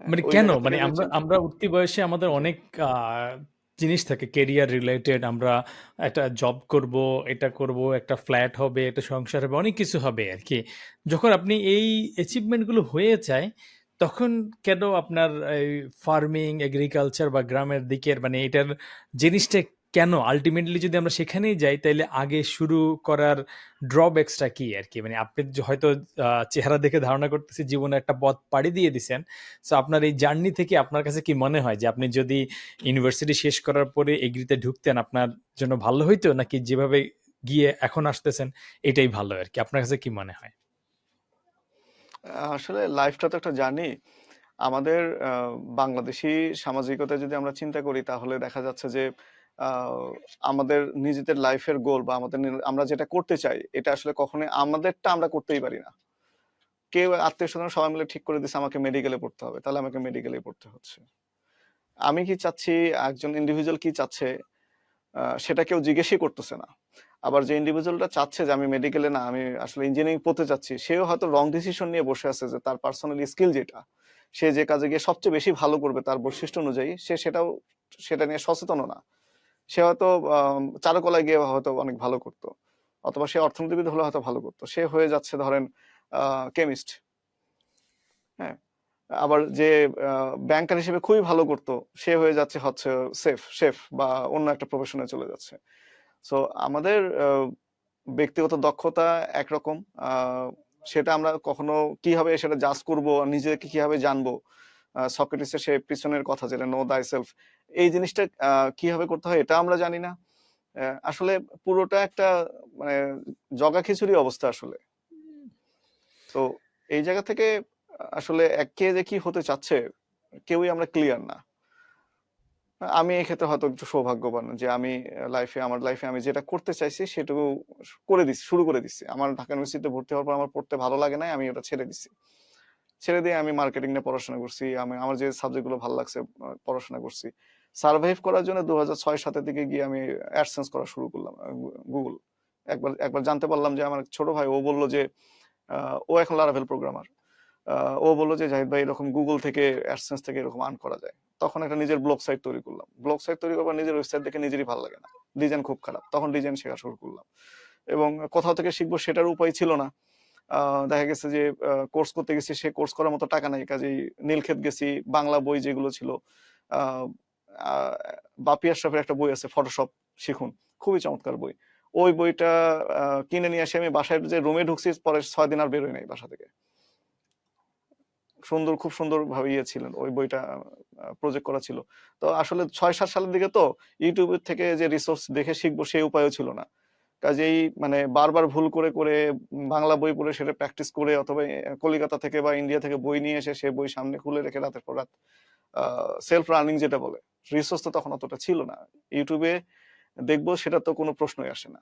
হ্যাঁ, মানে কেন? মানে আমরা আমরা উঠতি বয়সে আমাদের অনেক আহ, জিনিস থাকে কেরিয়ার রিলেটেড আমরা একটা জব করব, এটা করব, একটা ফ্ল্যাট হবে, একটা সংসার হবে, অনেক কিছু হবে আর কি যখন আপনি এই অ্যাচিভমেন্টগুলো হয়ে যায়, তখন কেন আপনার এই ফার্মিং, এগ্রিকালচার বা গ্রামের দিকের মানে এটার জিনিসটা কেন আল্টিমেটলি যদি আমরা সেখানেই যাই, তাইলে আগে শুরু করার ড্রব্যাকস টা কি মানে আপনি হয়তো চেহারা দেখে ধারণা করতেছি, জীবনে একটা পথ পাড়ি দিয়ে দিছেন। সো আপনার এই জার্নি থেকে আপনার কাছে কি মনে হয় যে, আপনি যদি ইউনিভার্সিটি শেষ করার পরে এগ্রিতে ঢুকতেন, আপনার জন্য ভালো হইতো? নাকি যেভাবে গিয়ে এখন আসতেছেন, এটাই ভালো আর কি আপনার কাছে কি মনে হয়? আসলে লাইফটা তো একটা জার্নি। আমাদের বাংলাদেশী সামাজিকতায় যদি আমরা চিন্তা করি, তাহলে দেখা যাচ্ছে যে আমাদের নিজেদের লাইফের গোল বা আমাদের আমরা যেটা করতে চাই এটা আসলে কখনোই আমাদেরটা আমরা করতেই পারি না। কেউ আত্মীয় স্বজন সবাই মিলে ঠিক করে দিচ্ছে আমাকে মেডিকেলে পড়তে হবে। তাহলে আমাকে মেডিকেলেই পড়তে হচ্ছে। আমি কি চাচ্ছি, একজন ইন্ডিভিজুয়াল কি চাচ্ছে সেটা কেউ জিজ্ঞেসই করতেছে না। আবার যে ইন্ডিভিজুয়ালটা চাচ্ছে যে আমি মেডিকেলে না আমি আসলে ইঞ্জিনিয়ারিং পড়তে চাচ্ছি, সেও হয়তো রং ডিসিশন নিয়ে বসে আছে যে তার পার্সোনালি স্কিল যেটা, সে যে কাজে গিয়ে সবচেয়ে বেশি ভালো করবে তার বৈশিষ্ট্য অনুযায়ী সে সেটাও সেটা নিয়ে সচেতনও না। সে হয়তো আ চারুকলায় গিয়ে হয়তো অনেক ভালো করত। অথবা সে অর্থনীতিবিদ হলে হয়তো ভালো করত। সে হয়ে যাচ্ছে ধরেন কেমিস্ট। হ্যাঁ? আবার যে ব্যাংকার হিসেবে খুবই ভালো করত, সে হয়ে যাচ্ছে হচ্ছে সেফ শেফ বা অন্য একটা প্রফেশনে চলে যাচ্ছে। সো আমাদের ব্যক্তিগত দক্ষতা একরকম। সেটা আমরা কখনো কীভাবে সেটা জাজ করব, নিজেকে কীভাবে জানব? আ সক্রেটিসের সে পিছনের কথা যেটা "নো দাই সেলফ এই জিনিসটা কীভাবে করতে হয় এটা আমরা জানি না। আসলে পুরোটা একটা মানে জগা খিচুড়ি অবস্থা আসলে। তো এই জায়গা থেকে আসলে এক কে যে কি হতে চাচ্ছে, কেউই আমরা ক্লিয়ার না। আমি এক্ষেত্রে হয়তো একটু সৌভাগ্যবান যে আমি লাইফে আমার লাইফে আমি যেটা করতে চাইছি সেটুকু করে দিচ্ছি শুরু করে দিছি। আমার ঢাকা ইউনিভার্সিটিতে ভর্তি হওয়ার পর আমার পড়তে ভালো লাগে নাই, আমি ওটা ছেড়ে দিছি। ছেড়ে দিয়ে আমি মার্কেটিং নিয়ে পড়াশোনা করছি। আমি আমার যে সাবজেক্টগুলো ভালো লাগছে পড়াশোনা করছি। সারভাইভ করার জন্য ২০০৬-৭ সাতের দিকে গিয়ে আমি অ্যাডসেন্স করা শুরু করলাম গুগল একবার একবার জানতে পারলাম যে আমার ছোট ভাই ও বলল যে ও এখন Laravel প্রোগ্রামার। ও বলল যে, "জাহিদ ভাই এরকম গুগল থেকে অ্যাডসেন্স থেকে এরকম আর্ন করা যায়।" তখন একটা নিজের ব্লগ সাইট তৈরি করলাম। ব্লগ সাইট তৈরি করবার নিজের ওয়েবসাইট দেখে নিজেরই ভালো লাগে না। ডিজাইন খুব খারাপ। তখন ডিজাইন শেখা শুরু করলাম। এবং কোথাও থেকে শিখব সেটার উপায় ছিল না। দেখা গেছে যে কোর্স করতে গেছি, সে কোর্স করার মতো টাকা নাই। কাজেই নীলক্ষেত গেছি, বাংলা বই যেগুলো ছিল বাপি আশরাফের একটা বই আছে 'ফটোশপ শিখুন।' খুবই চমৎকার বই। ওই বইটা কিনে নিয়ে এসে আমি বাসায় যে রুমে ঢুকছি পরে ছয় দিন আর বের হই নাই বাসা থেকে। সুন্দর খুব সুন্দরভাবে ইয়ে ছিলেন। ওই বইটা প্রজেক্ট করা ছিল। তো আসলে ৬-৭ সালের দিকে তো ইউটিউবের থেকে যে রিসোর্স দেখে শিখব সেই উপায়ও ছিল না। কাজেই মানে বারবার ভুল করে, করে বাংলা বই পড়ে সেটা প্র্যাকটিস করে অথবা কলিকাতা থেকে বা ইন্ডিয়া থেকে বই নিয়ে এসে সে বই সামনে খুলে রেখে রাতের পর রাত সেলফ রানিং যেটা বলে। রিসোর্স তো তখন অতটা ছিল না। ইউটিউবে দেখব সেটা তো কোনো প্রশ্নই আসে না।